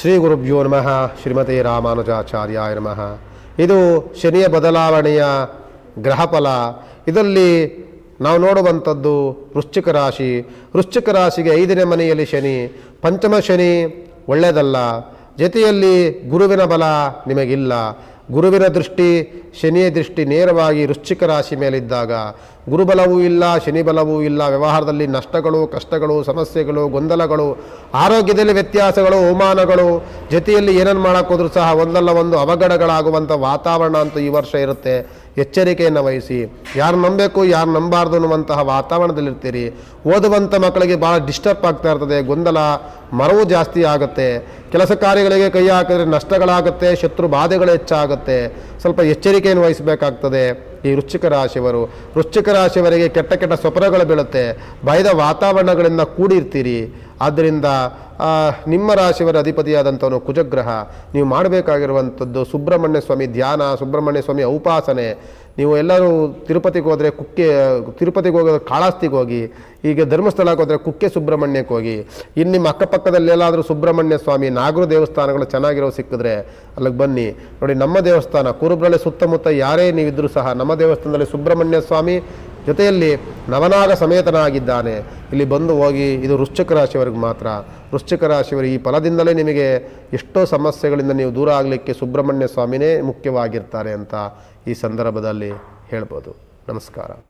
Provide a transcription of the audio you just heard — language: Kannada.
ಶ್ರೀ ಗುರುಭ್ಯೋ ನಮಃ. ಶ್ರೀಮತಿ ರಾಮಾನುಜಾಚಾರ್ಯಾಯ ನಮಃ. ಇದು ಶನಿಯ ಬದಲಾವಣೆಯ ಗ್ರಹಫಲ. ಇದರಲ್ಲಿ ನಾವು ನೋಡುವಂಥದ್ದು ವೃಶ್ಚಿಕ ರಾಶಿ. ವೃಶ್ಚಿಕ ರಾಶಿಗೆ ಐದನೇ ಮನೆಯಲ್ಲಿ ಶನಿ. ಪಂಚಮ ಶನಿ ಒಳ್ಳೆಯದಲ್ಲ. ಜೊತೆಯಲ್ಲಿ ಗುರುವಿನ ಬಲ ನಿಮಗಿಲ್ಲ. ಗುರುವಿನ ದೃಷ್ಟಿ, ಶನಿಯ ದೃಷ್ಟಿ ನೇರವಾಗಿ ವೃಶ್ಚಿಕ ರಾಶಿ ಮೇಲಿದ್ದಾಗ ಗುರುಬಲವೂ ಇಲ್ಲ, ಶನಿಬಲವೂ ಇಲ್ಲ, ವ್ಯವಹಾರದಲ್ಲಿ ನಷ್ಟಗಳು, ಕಷ್ಟಗಳು, ಸಮಸ್ಯೆಗಳು, ಗೊಂದಲಗಳು, ಆರೋಗ್ಯದಲ್ಲಿ ವ್ಯತ್ಯಾಸಗಳು, ಅವಮಾನಗಳು, ಜೊತೆಯಲ್ಲಿ ಏನನ್ನು ಮಾಡೋಕ್ಕೋದ್ರೂ ಸಹ ಒಂದಲ್ಲ ಒಂದು ಅವಘಡಗಳಾಗುವಂಥ ವಾತಾವರಣ ಅಂತೂ ಈ ವರ್ಷ ಇರುತ್ತೆ. ಎಚ್ಚರಿಕೆಯನ್ನು ವಹಿಸಿ. ಯಾರು ನಂಬಬೇಕು, ಯಾರು ನಂಬಾರ್ದು ಅನ್ನುವಂತಹ ವಾತಾವರಣದಲ್ಲಿರ್ತೀರಿ. ಓದುವಂಥ ಮಕ್ಕಳಿಗೆ ಭಾಳ ಡಿಸ್ಟರ್ಬ್ ಆಗ್ತಾ ಇರ್ತದೆ, ಗೊಂದಲ, ಮರವು ಜಾಸ್ತಿ ಆಗುತ್ತೆ. ಕೆಲಸ ಕಾರ್ಯಗಳಿಗೆ ಕೈ ಹಾಕಿದ್ರೆ ನಷ್ಟಗಳಾಗುತ್ತೆ, ಶತ್ರು ಬಾಧೆಗಳು ಹೆಚ್ಚಾಗುತ್ತೆ. ಸ್ವಲ್ಪ ಎಚ್ಚರಿಕೆಯನ್ನು ವಹಿಸಬೇಕಾಗ್ತದೆ. ಈ ವೃಶ್ಚಿಕ ರಾಶಿಯವರು. ವೃಶ್ಚಿಕ ರಾಶಿಯವರಿಗೆ ಕೆಟ್ಟ ಕೆಟ್ಟ ಸ್ವಪ್ನಗಳು ಬೀಳುತ್ತೆ. ಭಯದ ವಾತಾವರಣಗಳಿಂದ ಕೂಡಿರ್ತೀರಿ. ಆದ್ದರಿಂದ ನಿಮ್ಮ ರಾಶಿಯವರ ಅಧಿಪತಿಯಾದಂಥವನು ಕುಜಗ್ರಹ. ನೀವು ಮಾಡಬೇಕಾಗಿರುವಂಥದ್ದು ಸುಬ್ರಹ್ಮಣ್ಯ ಸ್ವಾಮಿ ಧ್ಯಾನ, ಸುಬ್ರಹ್ಮಣ್ಯ ಸ್ವಾಮಿ ಔಪಾಸನೆ. ನೀವು ಎಲ್ಲರೂ ತಿರುಪತಿಗೆ ಹೋದರೆ ಕುಕ್ಕೆ, ತಿರುಪತಿಗೆ ಹೋಗೋದ್ರೆ ಕಾಳಾಸ್ತಿಗೆ ಹೋಗಿ ಈಗ ಧರ್ಮಸ್ಥಳಕ್ಕೆ ಹೋದರೆ ಕುಕ್ಕೆ ಸುಬ್ರಹ್ಮಣ್ಯಕ್ಕೆ ಹೋಗಿ ಇನ್ನು ನಿಮ್ಮ ಅಕ್ಕಪಕ್ಕದಲ್ಲಿ ಎಲ್ಲಾದರೂ ಸುಬ್ರಹ್ಮಣ್ಯ ಸ್ವಾಮಿ, ನಾಗರು ದೇವಸ್ಥಾನಗಳು ಚೆನ್ನಾಗಿರೋ ಸಿಕ್ಕಿದ್ರೆ ಅಲ್ಲಿಗೆ ಬನ್ನಿ. ನೋಡಿ, ನಮ್ಮ ದೇವಸ್ಥಾನ ಕುರುಬ್ರಳ್ಳಿ ಸುತ್ತಮುತ್ತ ಯಾರೇ ನೀವಿದ್ದರೂ ಸಹ ನಮ್ಮ ದೇವಸ್ಥಾನದಲ್ಲಿ ಸುಬ್ರಹ್ಮಣ್ಯ ಸ್ವಾಮಿ ಜೊತೆಯಲ್ಲಿ ನವನಾಗ ಸಮೇತನಾಗಿದ್ದಾನೆ. ಇಲ್ಲಿ ಬಂದು ಹೋಗಿ ಇದು ವೃಶ್ಚಿಕ ರಾಶಿಯವರಿಗೆ ಮಾತ್ರ. ವೃಶ್ಚಿಕ ರಾಶಿಯವರು ಈ ಫಲದಿಂದಲೇ ನಿಮಗೆ ಎಷ್ಟೋ ಸಮಸ್ಯೆಗಳಿಂದ ನೀವು ದೂರ ಆಗಲಿಕ್ಕೆ ಸುಬ್ರಹ್ಮಣ್ಯ ಸ್ವಾಮಿನೇ ಮುಖ್ಯವಾಗಿರ್ತಾರೆ ಅಂತ ಈ ಸಂದರ್ಭದಲ್ಲಿ ಹೇಳ್ಬೋದು. ನಮಸ್ಕಾರ.